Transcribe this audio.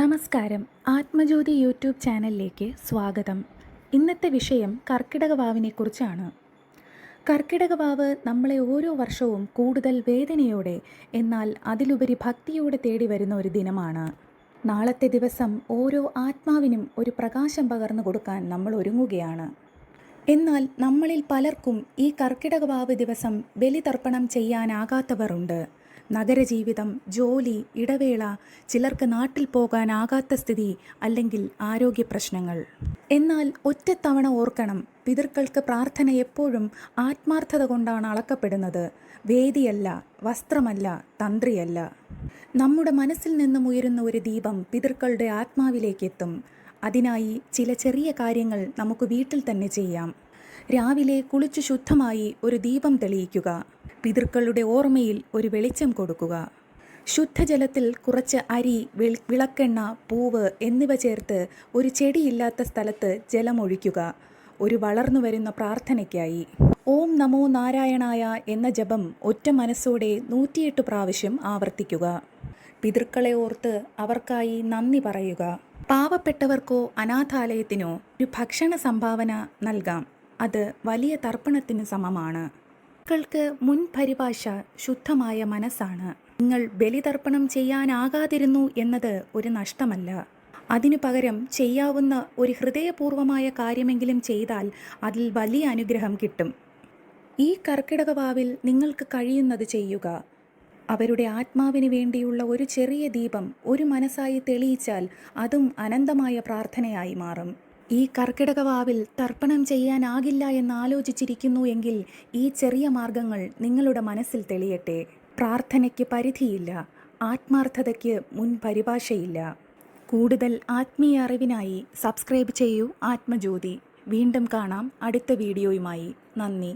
നമസ്കാരം. ആത്മജ്യോതി യൂട്യൂബ് ചാനലിലേക്ക് സ്വാഗതം. ഇന്നത്തെ വിഷയം കർക്കിടക വാവിനെക്കുറിച്ചാണ് കർക്കിടക വാവ് നമ്മളെ ഓരോ വർഷവും കൂടുതൽ വേദനയോടെ എന്നാൽ അതിലുപരി ഭക്തിയോടെ തേടി വരുന്ന ഒരു ദിനമാണ്. നാളത്തെ ദിവസം ഓരോ ആത്മാവിനും ഒരു പ്രകാശം പകർന്നു കൊടുക്കാൻ നമ്മൾ ഒരുങ്ങുകയാണ്. എന്നാൽ നമ്മളിൽ പലർക്കും ഈ കർക്കിടക വാവ് ദിവസം ബലിതർപ്പണം ചെയ്യാനാകാത്തവരുണ്ട്. നഗരജീവിതം ജോലി ഇടവേള ചിലർക്ക് നാട്ടിൽ പോകാനാകാത്ത സ്ഥിതി അല്ലെങ്കിൽ ആരോഗ്യ പ്രശ്നങ്ങൾ. എന്നാൽ ഒറ്റത്തവണ ഓർക്കണം പിതൃക്കൾക്ക് പ്രാർത്ഥന എപ്പോഴും ആത്മാർത്ഥത കൊണ്ടാണ് അളക്കപ്പെടുന്നത്. വേദിയല്ല വസ്ത്രമല്ല തന്ത്രിയല്ല. നമ്മുടെ മനസ്സിൽ നിന്നും ഉയരുന്ന ഒരു ദീപം പിതൃക്കളുടെ ആത്മാവിലേക്കെത്തും. അതിനായി ചില ചെറിയ കാര്യങ്ങൾ നമുക്ക് വീട്ടിൽ തന്നെ ചെയ്യാം. രാവിലെ കുളിച്ചു ശുദ്ധമായി ഒരു ദീപം തെളിയിക്കുക. പിതൃക്കളുടെ ഓർമ്മയിൽ ഒരു വെളിച്ചം കൊടുക്കുക. ശുദ്ധജലത്തിൽ കുറച്ച് അരി വിളക്കെണ്ണ പൂവ് എന്നിവ ചേർത്ത് ഒരു ചെടിയില്ലാത്ത സ്ഥലത്ത് ജലമൊഴിക്കുക. ഒരു വളർന്നു വരുന്ന പ്രാർത്ഥനയ്ക്കായി. ഓം നമോ നാരായണായ എന്ന ജപം ഒറ്റ മനസ്സോടെ നൂറ്റിയെട്ട് പ്രാവശ്യം ആവർത്തിക്കുക. പിതൃക്കളെ ഓർത്ത് അവർക്കായി നന്ദി പറയുക. പാവപ്പെട്ടവർക്കോ അനാഥാലയത്തിനോ ഒരു ഭക്ഷണ സംഭാവന നൽകാം. അത് വലിയ തർപ്പണത്തിന് സമമാണ്. മക്കൾക്ക് മുൻപരിഭാഷ ശുദ്ധമായ മനസ്സാണ്. നിങ്ങൾ ബലിതർപ്പണം ചെയ്യാനാകാതിരുന്നു എന്നത് ഒരു നഷ്ടമല്ല. അതിനു പകരം ചെയ്യാവുന്ന ഒരു ഹൃദയപൂർവമായ കാര്യമെങ്കിലും ചെയ്താൽ അതിൽ വലിയ അനുഗ്രഹം കിട്ടും. ഈ കർക്കിടക വാവിൽ നിങ്ങൾക്ക് കഴിയുന്നത് ചെയ്യുക. അവരുടെ ആത്മാവിന് വേണ്ടിയുള്ള ഒരു ചെറിയ ദീപം ഒരു മനസ്സായി തെളിയിച്ചാൽ അതും അനന്തമായ പ്രാർത്ഥനയായി മാറും. ഈ കർക്കിടകവാവിൽ തർപ്പണം ചെയ്യാനാകില്ല എന്നാലോചിച്ചിരിക്കുന്നു എങ്കിൽ ഈ ചെറിയ മാർഗങ്ങൾ നിങ്ങളുടെ മനസ്സിൽ തെളിയട്ടെ. പ്രാർത്ഥനയ്ക്ക് പരിധിയില്ല. ആത്മാർത്ഥതയ്ക്ക് മുൻപരിഭാഷയില്ല കൂടുതൽ ആത്മീയ അറിവിനായി സബ്സ്ക്രൈബ് ചെയ്യൂ ആത്മജ്യോതി. വീണ്ടും കാണാം അടുത്ത വീഡിയോയുമായി. നന്ദി.